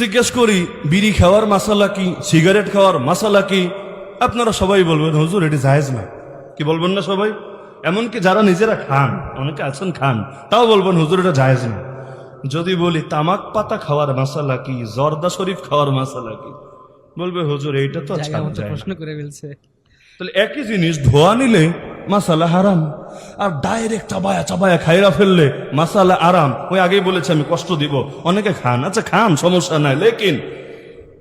জিজ্ঞেস করি বিড়ি খাওয়ার মাসালা কি? সিগারেট খাওয়ার মাসালা কি? আপনারা সবাই বলবেন হুজুর এটি জায়েজ না। কি বলবেন না সবাই? এমনকি যারা নিজেরা খান অনেকে আছেন খান তাও বলবেন হুজুর এটা জায়েজ না। যদি বলি তামাক পাতা খাওয়ার মাসালা কি? জর্দা শরীফ খাওয়ার মাসালা কি? বলবে হুজুর এইটা তো। প্রশ্ন করে ফেলছে। তাহলে একই জিনিস ধোয়া নিলে মাসালা হারাম। আর ডাইরেক্ট চাবায়া চাবায়া খাইরা ফেললে মাসালা আরাম। ওই আগেই বলেছে আমি কষ্ট দিব। অনেকে খান। আচ্ছা খান, সমস্যা নাই। লেকিন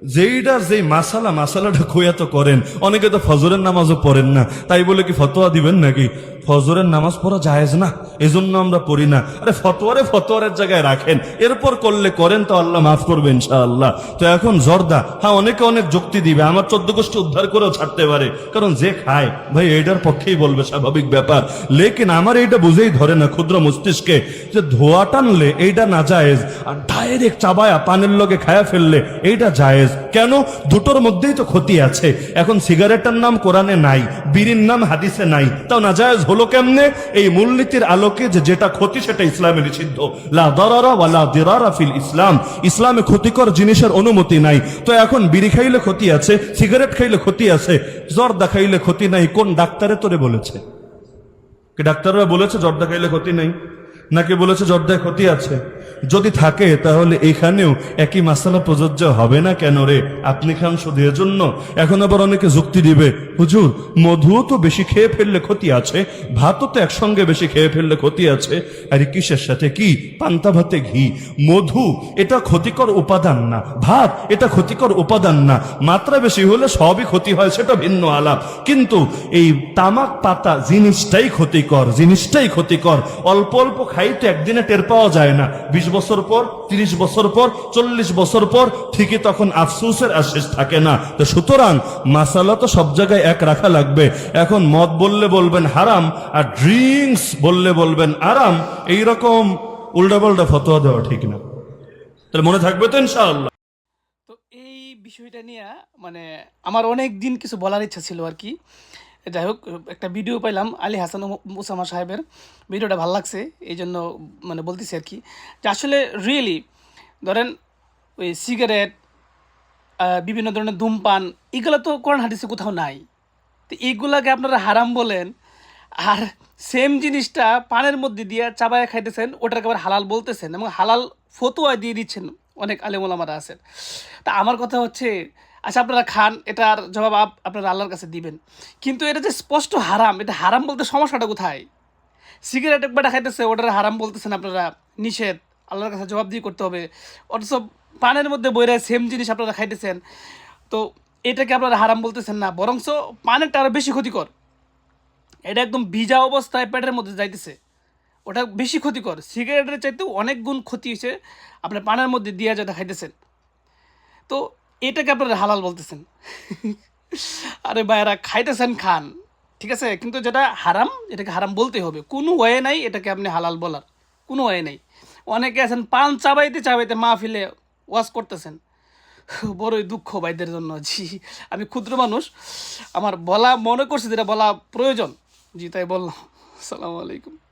যেইটার যেই মাসালা, মাসালাটা খোয়া তো করেন। অনেকে তো ফজরের নামাজও পড়েন না। তাই বলে কি ফতোয়া দিবেন নাকি? ফজরের নামাজ পড়া জায়েজ না? এজন্য আমরা পড়ি না। আরে ফতোয়ারে ফতোয়ারের জায়গায় রাখেন। এরপর করলে করেন তো আল্লাহ মাফ করবে ইনশাআল্লাহ। তো এখন জর্দা হ্যাঁ অনেকে অনেক যুক্তি দিবে। আমার চোদ্দ গোষ্ঠী উদ্ধার করেও ছাড়তে পারে। কারণ যে খায়, ভাই এইটার পক্ষেই বলবে, স্বাভাবিক ব্যাপার। লেকিন আমার এইটা বুঝেই ধরে না ক্ষুদ্র মস্তিষ্কে যে ধোয়া টানলে এইটা না জায়েজ, আর ডাইরেক্ট চাবায়া পানের লগে খায়া ফেললে এইটা জায়েজ। কেন? দুটোর মধ্যেই তো ক্ষতি আছে। এখন সিগারেটের নাম কোরআনে নাই, বিড়ির নাম হাদিসে নাই। তাও না জায়েজ হলো কেমনে? এই মূলনীতির আলোকে যে যেটা ক্ষতি, সেটা ইসলামে নিষিদ্ধ। লা দারারা ওয়া লা দিরারা ফিল ইসলাম। ইসলামে ক্ষতিকর জিনিসের অনুমতি নাই। তো এখন বিড়ি খাইলে ক্ষতি আছে, সিগারেট খাইলে ক্ষতি আছে, জর্দা খাইলে ক্ষতি নাই, কোন ডাক্তারে তোরে বলেছে? ডাক্তাররা বলেছে জর্দা খাইলে ক্ষতি নেই? নাকি বলেছে জর্দায় ক্ষতি আছে? যদি থাকে, তাহলে এখানেও একই মাসালা প্রযোজ্য হবে না কেন রে? আপনি খান শুধু এজন্য। এখন আবার অনেকে যুক্তি দিবে, হুজুর মধুও তো বেশি খেয়ে ফেললে ক্ষতি আছে, ভাতও তো একসঙ্গে বেশি খেয়ে ফেললে ক্ষতি আছে। আর কিসের সাথে কি? পান্তা ভাতে ঘি। মধু, এটা ক্ষতিকর উপাদান না। ভাত, এটা ক্ষতিকর উপাদান না। মাত্রা বেশি হলে সবই ক্ষতি হয়, সেটা ভিন্ন আলাপ। কিন্তু এই তামাক পাতা জিনিসটাই ক্ষতিকর জিনিসটাই ক্ষতিকর। অল্প অল্প খাই তো একদিনে টের পাওয়া যায় না। বিশ বছর পর, তিরিশ বছর পর, চল্লিশ বছর পর, ঠিকই তখন আফসোসের আর শেষ থাকে না। তো সুতরাং মাসালা তো সব জায়গায় এক রাখা লাগবে। এখন মদ বললে বলবেন হারাম, আর ড্রিঙ্কস বললে বলবেন আরাম, এইরকম উল্টা পাল্টা ফতোয়া দেওয়া ঠিক না। তাহলে মনে থাকবে তো ইনশাআল্লাহ। তো এই বিষয়টা নিয়ে মানে আমার অনেক দিন কিছু বলার ইচ্ছা ছিল আর কি। যাই হোক, একটা ভিডিও পাইলাম আলী হাসান মুসামা সাহেবের। ভিডিওটা ভালো লাগছে, এই জন্য মানে বলতেছি আর কি। যে আসলে রিয়েলি ধরেন ওই সিগারেট বিভিন্ন ধরনের ধূমপান, এগুলো তো কোরআন হাদিসে কোথাও নাই। তো এইগুলাকে আপনারা হারাম বলেন, আর সেম জিনিসটা পানের মধ্যে দিয়ে চাবায় খাইতেছেন, ওটাকে আবার হালাল বলতেছেন, এবং হালাল ফতুয়া দিয়ে দিচ্ছেন অনেক আলেমোলামারা আছেন। তা আমার কথা হচ্ছে আচ্ছা আপনারা খান, এটার জবাব আপ- আপনারা আল্লাহর কাছে দিবেন। কিন্তু এটা যে স্পষ্ট হারাম, এটা হারাম বলতে সমস্যাটা কোথায়? সিগারেট একবারটা খাইতেছে, ওটার হারাম বলতেছেন আপনারা, নিষেধ। আল্লাহর কাছে জবাব দিয়ে করতে হবে। অথচ পানের মধ্যে বইরে সেম জিনিস আপনারা খাইতেছেন। তো এটাকে আপনারা হারাম বলতেছেন না বরংস পানেরটা আরও বেশি ক্ষতিকর। এটা একদম ভিজা অবস্থায় পেটের মধ্যে যাইতেছে। ওটা বেশি ক্ষতিকর। সিগারেটের চাইতেও অনেক গুণ ক্ষতি হয়েছে আপনার পানের মধ্যে দিয়ে যেটা খাইতেছেন। তো এটাকে আপনারা হালাল বলতেছেন। আরে ভাইরা খাইতেছেন খান, ঠিক আছে? কিন্তু যেটা হারাম, এটাকে হারাম বলতে হবে। কোনো ওয়ে নাই এটাকে আপনি হালাল বলার। কোনো ওয়ে নেই। অনেকে আছেন, পান চাবাইতে চাবাইতে মা ফিলে ওয়াশ করতেছেন। বড়ই দুঃখ ভাইদের জন্য। জি, আমি ক্ষুদ্র মানুষ। আমার বলা মনে করছি যেটা বলা প্রয়োজন। জি, তাই বললাম। আসসালামু আলাইকুম।